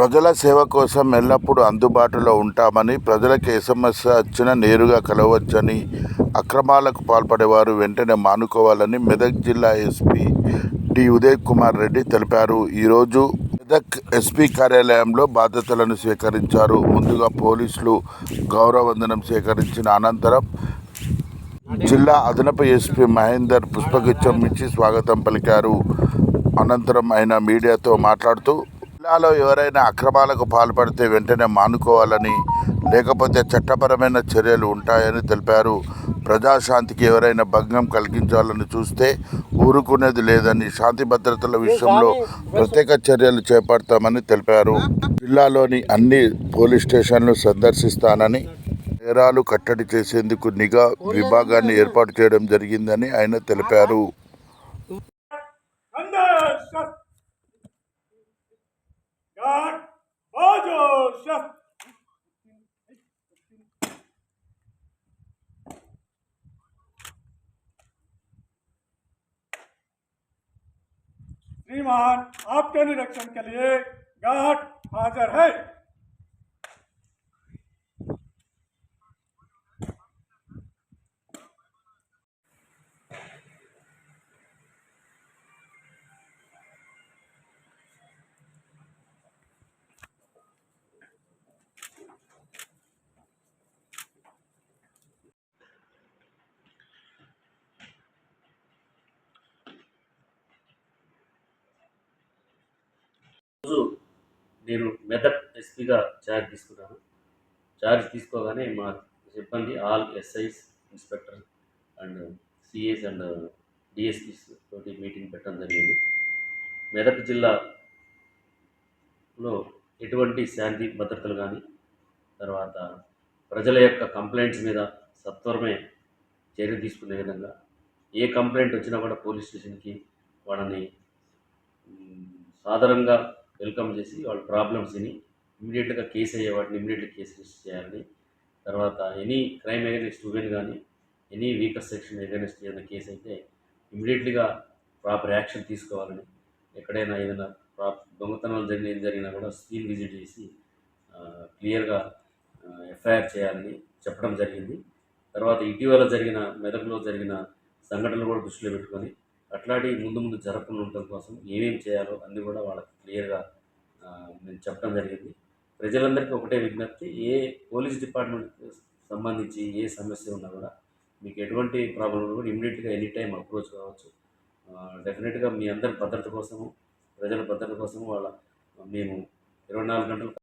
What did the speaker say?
ప్రజల సేవ కోసం ఎల్లప్పుడూ అందుబాటులో ఉంటామని ప్రజలకు ఏ సమస్య వచ్చినా నేరుగా కలవచ్చని అక్రమాలకు పాల్పడేవారు వెంటనే మానుకోవాలని మెదక్ జిల్లా ఎస్పీ డి ఉదయ్ కుమార్ రెడ్డి తెలిపారు. ఈరోజు మెదక్ ఎస్పీ కార్యాలయంలో బాధ్యతలను స్వీకరించారు. ముందుగా పోలీసులు గౌరవవందనం స్వీకరించిన అనంతరం జిల్లా అదనపు ఎస్పీ మహేందర్ పుష్పగుచ్చం ఇచ్చి స్వాగతం పలికారు. అనంతరం ఆయన మీడియాతో మాట్లాడుతూ జిల్లాలో ఎవరైనా అక్రమాలకు పాల్పడితే వెంటనే మానుకోవాలని లేకపోతే చట్టపరమైన చర్యలు ఉంటాయని తెలిపారు. ప్రజాశాంతికి ఎవరైనా భంగం కలిగించాలని చూస్తే ఊరుకునేది లేదని శాంతి భద్రతల విషయంలో ప్రత్యేక చర్యలు చేపడతామని తెలిపారు. జిల్లాలోని అన్ని పోలీస్ స్టేషన్లు సందర్శిస్తానని నేరాలు కట్టడి చేసేందుకు నిఘా విభాగాన్ని ఏర్పాటు చేయడం జరిగిందని ఆయన తెలిపారు. शस्त्र श्रीमान आपके निरीक्षण के लिए गार्ड हाजिर है। రోజు నేను మెదక్ ఎస్పీగా ఛార్జ్ తీసుకున్నాను. ఛార్జ్ తీసుకోగానే మా సిబ్బంది all SIs inspector and CIs and DSPs తోటి మీటింగ్ పెట్టడం జరిగింది. మెదక్ జిల్లాలో ఎటువంటి శాంతి భద్రతలు కానీ తర్వాత ప్రజల యొక్క కంప్లైంట్స్ మీద సత్వరమే చర్య తీసుకునే విధంగా ఏ కంప్లైంట్ వచ్చినా కూడా పోలీస్ స్టేషన్కి వాళ్ళని సాధారణంగా వెల్కమ్ చేసి వాళ్ళ ప్రాబ్లమ్స్ విని ఇమీడియట్గా కేసు అయ్యే వాటిని ఇమీడియట్గా కేసు రిజిస్టర్ చేయాలని తర్వాత ఎనీ క్రైమ్ అగేనెస్ట్ ఉమెన్ కానీ ఎనీ వీకర్ సెక్షన్ అగేనెస్ట్ ఏదైనా కేసు అయితే ఇమీడియట్లీగా ప్రాపర్ యాక్షన్ తీసుకోవాలని ఎక్కడైనా ఏదైనా ప్రాప్ దొంగతనాలు జరిగిన ఏం జరిగినా కూడా స్కీమ్ విజిట్ చేసి క్లియర్గా ఎఫ్ఐఆర్ చేయాలని చెప్పడం జరిగింది. తర్వాత ఇటీవల జరిగిన మెదక్లో జరిగిన సంఘటనలు కూడా దృష్టిలో పెట్టుకొని అట్లాంటివి ముందు ముందు జరగకుండా ఉండటం కోసం ఏమేమి చేయాలో అన్నీ కూడా వాళ్ళకి క్లియర్గా నేను చెప్పడం జరిగింది. ప్రజలందరికీ ఒకటే విజ్ఞప్తి ఏ పోలీస్ డిపార్ట్మెంట్కి సంబంధించి ఏ సమస్య ఉన్నా కూడా మీకు ఎటువంటి ప్రాబ్లం ఉన్నా కూడా ఇమీడియట్గా ఎనీ టైం అప్రోచ్ కావచ్చు. డెఫినెట్గా మీ అందరి భద్రత కోసము ప్రజల భద్రత కోసము వాళ్ళ మేము ఇరవై నాలుగు గంటలు